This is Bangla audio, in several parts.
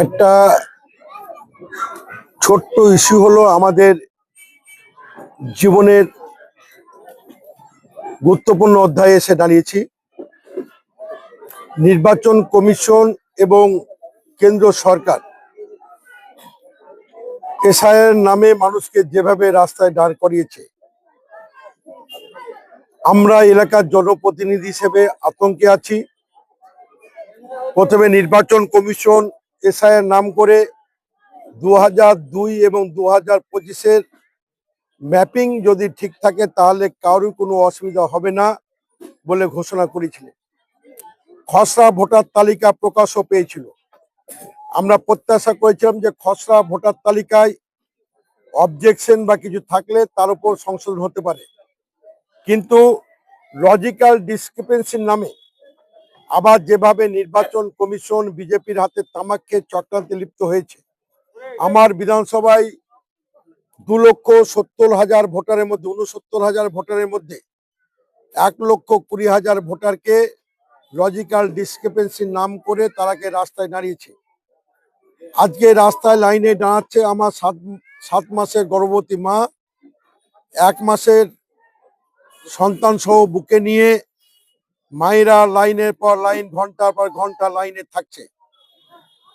একটা ছোট্ট ইস্যু হলো আমাদের জীবনের গুরুত্বপূর্ণ অধ্যায়ে এসে দাঁড়িয়েছি। নির্বাচন কমিশন এবং কেন্দ্র সরকার এসআইয়ের নামে মানুষকে যেভাবে রাস্তায় দাঁড় করিয়েছে, আমরা এলাকার জনপ্রতিনিধি হিসেবে আতঙ্কে আছি। প্রথমে নির্বাচন কমিশন এসআইয়ের নাম করে দু দুই এবং দু হাজার পঁচিশের ম্যাপিং যদি ঠিক থাকে, তাহলে কারোর কোনো অসুবিধা হবে না বলে ঘোষণা করেছিলেন খসড়া ভোটার তালিকা প্রকাশও পেয়েছিল। আমরা প্রত্যাশা করেছিলাম যে খসড়া ভোটার তালিকায় অবজেকশন বা কিছু থাকলে তার উপর সংশোধন হতে পারে। কিন্তু লজিক্যাল ডিসক্রিপেন্সির নামে আবার যেভাবে নির্বাচন কমিশন বিজেপির হাতে তামাক খেয়ে চক্রান্তে লিপ্ত হয়েছে, আমার বিধানসভায় দু লক্ষ সত্তর হাজার ভোটারের মধ্যে, উনসত্তর হাজার ভোটারের মধ্যে এক লক্ষ কুড়ি হাজার ভোটারকে লজিক্যাল ডিসক্রিপেন্সির নাম করে তারাকে রাস্তায় দাঁড়িয়েছে আজকে রাস্তায় লাইনে দাঁড়াচ্ছে আমার সাত সাত মাসের গর্ভবতী মা, এক মাসের সন্তান সহ বুকে নিয়ে মায়েরা লাইনের পর লাইন, ঘণ্টার পর ঘণ্টা লাইনে থাকছে।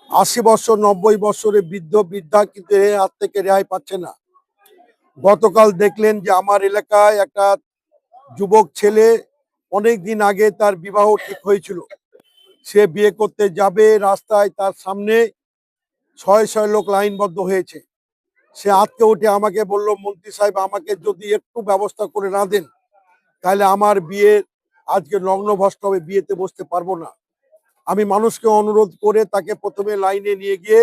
আশি বছর, নব্বই বছরের বৃদ্ধ বৃদ্ধা কিন্তু হাত থেকে রেহাই পাচ্ছে না। গতকাল দেখলেন যে আমার এলাকায় একটা যুবক ছেলে অনেক দিন আগে তার বিবাহ ঠিক হয়েছিল। সে বিয়ে করতে যাবে, রাস্তায় তার সামনে ছয় ছয় লোক লাইনবদ্ধ হয়েছে। সে আজকে উঠে আমাকে বলল, মন্ত্রী সাহেব, আমাকে যদি একটু ব্যবস্থা করে না দেন, তাহলে আমার বিয়ে আজকে ভস্ত হবে বিয়েতে বসতে পারব না। আমি মানুষকে অনুরোধ করে তাকে প্রথমে লাইনে নিয়ে গিয়ে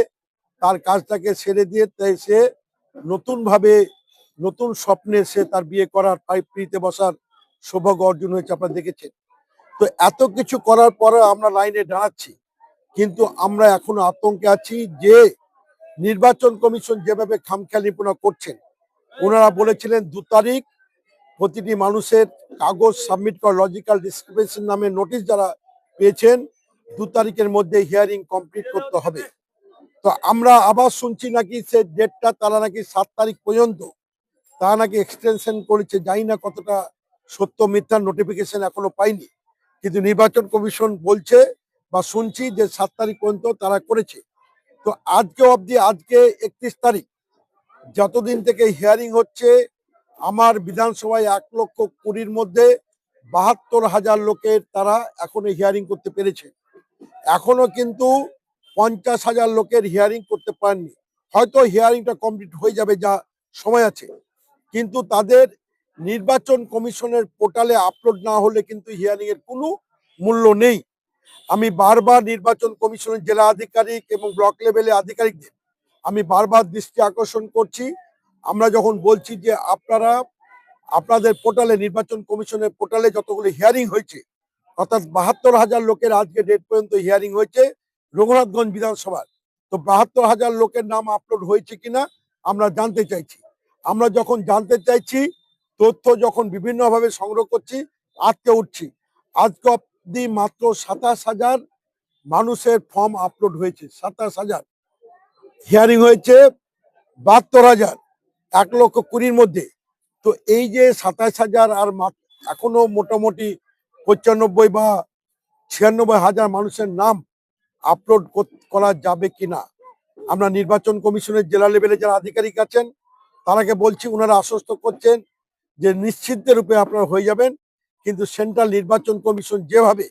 তার কাজটাকে সেরে দিয়ে তাই সে নতুনভাবে নতুন স্বপ্নে সে তার বিয়ে করার পিড়িতে বসার সৌভাগ্য অর্জন হয়েছে আপনারা দেখেছেন। তো এত কিছু করার পরে আমরা লাইনে দাঁড়াচ্ছি, কিন্তু আমরা এখনও আতঙ্কে আছি যে নির্বাচন কমিশন যেভাবে খামখেয়ালিপনা করছেন, ওনারা বলেছিলেন দু তারিখ প্রতিটি মানুষের কাগজ সাবমিট করা লজিক্যাল ডিসক্রিপেন্সির নামে নোটিশ যারা পেয়েছেন, দু তারিখের মধ্যে হিয়ারিং কমপ্লিট করতে হবে। তো আমরা আবার শুনছি নাকি সে ডেটটা তারা নাকি সাত তারিখ পর্যন্ত, তারা নাকি এক্সটেনশন করেছে, জানি না কতটা সত্য মিথ্যার নোটিফিকেশন এখনও পাইনি। কিন্তু নির্বাচন কমিশন বলছে বা শুনছি যে সাত তারিখ পর্যন্ত তারা করেছে। তো আজকে অবধি আজকে একত্রিশ তারিখ, যতদিন থেকে হিয়ারিং হচ্ছে আমার বিধানসভায় এক লক্ষ কুড়ির মধ্যে বাহাত্তর হাজার লোকের তারা এখনও হিয়ারিং করতে পেরেছে। এখনও কিন্তু পঞ্চাশ হাজার লোকের হিয়ারিং করতে পারেননি। হয়তো হিয়ারিংটা কমপ্লিট হয়ে যাবে যা সময় আছে। কিন্তু তাদের নির্বাচন কমিশনের পোর্টালে আপলোড না হলে কিন্তু হিয়ারিং এর কোনো মূল্য নেই। আমি বারবার নির্বাচন কমিশনের জেলা আধিকারিক এবং ব্লক লেভেলে আধিকারিকদের, আমি বারবার দৃষ্টি আকর্ষণ করছি আমরা যখন বলছি যে আপনারা, আপনাদের পোর্টালে, নির্বাচন কমিশনের পোর্টালে যতগুলো হিয়ারিং হয়েছে, অর্থাৎ বাহাত্তর হাজার লোকের আজকে ডেট পর্যন্ত হিয়ারিং হয়েছে রঘুনাথগঞ্জ বিধানসভার। তো বাহাত্তর হাজার লোকের নাম আপলোড হয়েছে কিনা আমরা জানতে চাইছি। আমরা যখন জানতে চাইছি, তথ্য যখন বিভিন্নভাবে সংগ্রহ করছি, আজকে উঠছি। আজকে অব্দি মাত্র সাতাশ হাজার মানুষের ফর্ম আপলোড হয়েছে, সাতাশ হাজার। হিয়ারিং হয়েছে বাহাত্তর হাজার। এক লক্ষ কুড়ির মধ্যে। তো এই যে সাতাশ হাজার আর এখনও মোটামুটি পঁচানব্বই বা ছিয়ানব্বই হাজার মানুষের নাম আপলোড করা যাবে কিনা। আমরা নির্বাচন কমিশনের জেলা লেভেলে যারা আধিকারিক আছেন, তারাকে বলছি, ওনারা আশ্বস্ত করছেন যে নিশ্চিত রূপে আপনারা হয়ে যাবেন। কিন্তু সেন্ট্রাল নির্বাচন কমিশন যেভাবে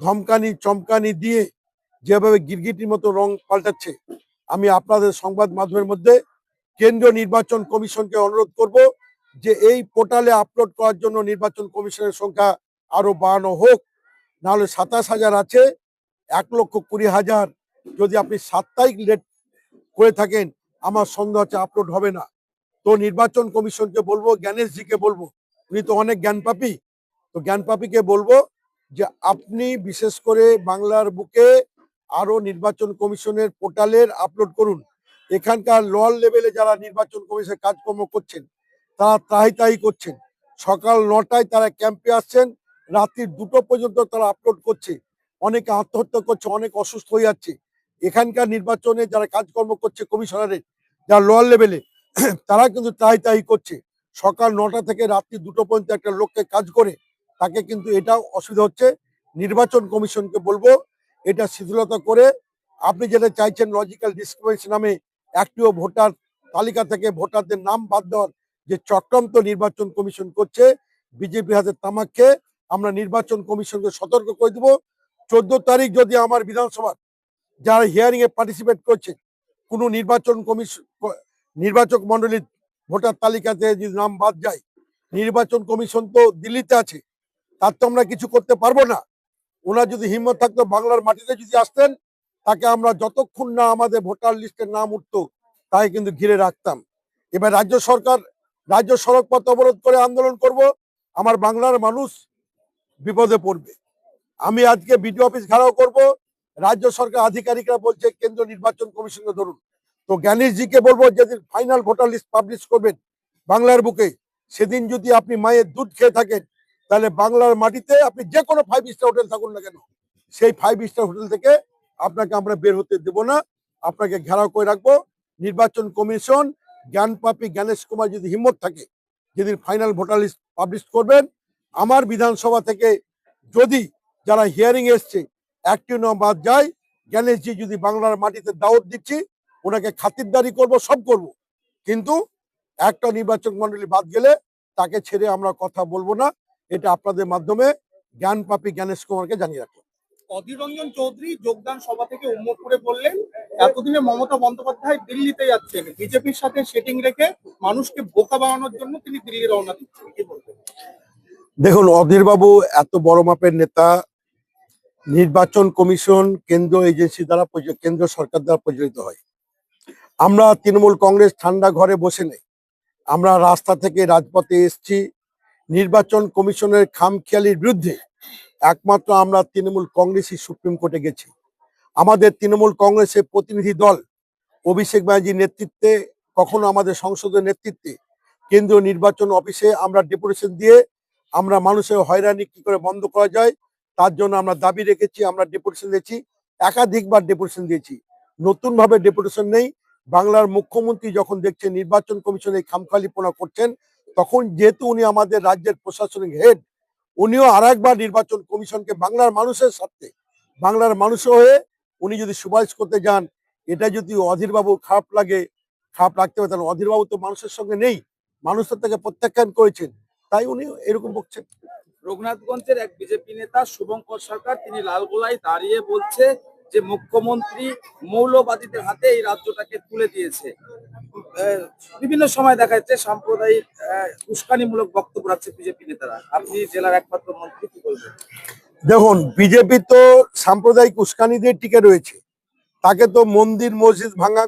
ধমকানি, চমকানি দিয়ে যেভাবে গিরগিটির মতো রং পাল্টাচ্ছে, আমি আপনাদের সংবাদ মাধ্যমের মধ্যে কেন্দ্রীয় নির্বাচন কমিশনকে অনুরোধ করব যে এই পোর্টালে আপলোড করার জন্য নির্বাচন কমিশনের সংখ্যা আরও বাড়ানো হোক। নাহলে সাতাশ হাজার আছে, এক লক্ষ কুড়ি হাজার। যদি আপনি তারিখ লেট করে থাকেন, আমার সন্দেহ হচ্ছে আপলোড হবে না। তো নির্বাচন কমিশনকে বলব, জ্ঞানেশজিকে বলব, উনি তো অনেক জ্ঞান পাপি তো জ্ঞান পাপিকে বলব যে আপনি বিশেষ করে বাংলার বুকে আরও নির্বাচন কমিশনের পোর্টালের আপলোড করুন। এখানকার লোয়ার লেভেলে যারা নির্বাচন কমিশনের কাজকর্ম করছেন, তারা তাই তাই করছেন। সকাল নটায় তারা ক্যাম্পে আসছেন, রাত্রি দুটো পর্যন্ত তারা আপলোড করছে। অনেকে আত্মহত্যা করছে, অনেক অসুস্থ হয়ে যাচ্ছে। এখানকার নির্বাচনে যারা কাজকর্ম করছে কমিশনারের যারা লোয়ার লেভেলে তারা কিন্তু তাই তাই করছে। সকাল নটা থেকে রাত্রি দুটো পর্যন্ত একটা লোককে কাজ করে, তাকে কিন্তু এটাও অসুবিধা হচ্ছে। নির্বাচন কমিশনকে বলব, এটা শিথিলতা করে, আপনি যেটা চাইছেন লজিক্যাল ডিসক্রিমিনেশন নামে একটিও ভোটার তালিকা থেকে ভোটারদের নাম বাদ দেওয়ার যে চক্রান্ত নির্বাচন কমিশন করছে, বিজেপি হাতে তামাককে আমরা নির্বাচন কমিশনকে সতর্ক করে দেবো। চোদ্দ তারিখ যদি আমার বিধানসভার যারা হিয়ারিং এ পার্টিসিপেট করছে, কোনো নির্বাচন কমিশন নির্বাচক মন্ডলীর ভোটার তালিকাতে যদি নাম বাদ যায়, নির্বাচন কমিশন তো দিল্লিতে আছে, তার তো আমরা কিছু করতে পারব না। ওনার যদি হিম্মত থাকতো বাংলার মাটিতে যদি আসতেন তাকে আমরা যতক্ষণ না আমাদের ভোটার লিস্টের নাম উঠতো, তাই কিন্তু ঘিরে রাখতাম। এবার রাজ্য সরকার, রাজ্য সড়ক পথ অবরোধ করে আন্দোলন করব, আমার বাংলার মানুষ বিপদে পড়বে। আমি আজকে বিডিও অফিস ঘেরাও করব, রাজ্য সরকার আধিকারিকরা বলছে কেন্দ্র নির্বাচন কমিশনকে ধরুন। তো জ্ঞানেশজিকে বলব যেদিন ফাইনাল ভোটার লিস্ট পাবলিশ করবেন বাংলার বুকে, সেদিন যদি আপনি মায়ের দুধ খেয়ে থাকেন, তাহলে বাংলার মাটিতে আপনি যে কোনো ফাইভ স্টার হোটেল থাকুন না কেন, সেই ফাইভ স্টার হোটেল থেকে আপনাকে আমরা বের হতে দেব না। আপনাকে ঘেরাও করে রাখব। নির্বাচন কমিশন জ্ঞানপাপী জ্ঞানেশ কুমার যদি হিম্মত থাকে, যেদিন ফাইনাল ভোটার লিস্ট পাবলিশ করবেন, আমার বিধানসভা থেকে যদি যারা হিয়ারিং এসছে, একটি বাদ যায়, জ্ঞানেশজি যদি বাংলার মাটিতে দাওয়াত দিচ্ছি, ওনাকে খাতিরদারি করব, সব করব। কিন্তু একটা নির্বাচন মন্ডলী বাদ গেলে তাকে ছেড়ে আমরা কথা বলব না। এটা আপনাদের মাধ্যমে জ্ঞানপাপী জ্ঞানেশ কুমারকে জানিয়ে রাখলাম। অধীর রঞ্জন চৌধুরী যোগদান সভা থেকে উন্মুখ করে বললেন, এতদিনে মমতা বন্দ্যোপাধ্যায় দিল্লিতে যাচ্ছেন। বিজেপির সাথে সেটিং রেখে মানুষকে বোকা বানানোর জন্য তিনি দিল্লি রওনা দিচ্ছেন। কি দেখুন, অধীরবাবু এত বড় মাপের নেতা, নির্বাচন কমিশন কেন্দ্র এজেন্সি দ্বারা কেন্দ্র সরকার দ্বারা পরিচালিত হয়। আমরা তৃণমূল কংগ্রেস ঠান্ডা ঘরে বসে নেই। আমরা রাস্তা থেকে রাজপথে এসেছি। নির্বাচন কমিশনের খামখেয়ালির বিরুদ্ধে একমাত্র আমরা তৃণমূল কংগ্রেসই সুপ্রিম কোর্টে গেছি। আমাদের তৃণমূল কংগ্রেসের প্রতিনিধি দল অভিষেক ব্যানার্জির নেতৃত্বে, কখনো আমাদের সংসদের নেতৃত্বে, কেন্দ্রীয় নির্বাচন অফিসে আমরা ডেপুটেশন দিয়ে আমরা মানুষের হয়রানি কি করে বন্ধ করা যায়, তার জন্য আমরা দাবি রেখেছি, আমরা ডেপুটেশন দিয়েছি, একাধিকবার ডেপুটেশন দিয়েছি। নতুনভাবে ডেপুটেশন নেই। বাংলার মুখ্যমন্ত্রী যখন দেখছেন নির্বাচন কমিশন এই খামখালিপনা করছেন, তখন যেহেতু উনি আমাদের রাজ্যের প্রশাসনিক হেড উনিও আর একবার নির্বাচন কমিশনকে বাংলার মানুষের সাথে বাংলার মানুষ হয়ে উনি যদি সুপারিশ করতে যান, এটা যদি অধীরবাবু খারাপ লাগে, খারাপ লাগতে হবে তাহলে অধীরবাবু তো মানুষের সঙ্গে নেই, মানুষ তো তাকে প্রত্যাখ্যান করেছেন, তাই উনি এরকম বলছেন রঘুনাথগঞ্জের এক বিজেপি নেতা, শুভঙ্কর সরকার, তিনি লালগোলায় দাঁড়িয়ে বলছে যে মুখ্যমন্ত্রী মৌলবাদীদের হাতে এই রাজ্যটাকে তুলে দিয়েছে। বিভিন্ন সময় দেখা যাচ্ছে সাম্প্রদায়িক উস্কানিমূলক বক্তব্য রাখছে বিজেপি নেতারা। আপনি জেলার একমাত্র মন্ত্রী কি বলবেন? দেখুন, বিজেপি তো সাম্প্রদায়িক উস্কানিদের টিকে রয়েছে। তাকে তো মন্দির, মসজিদ ভাঙা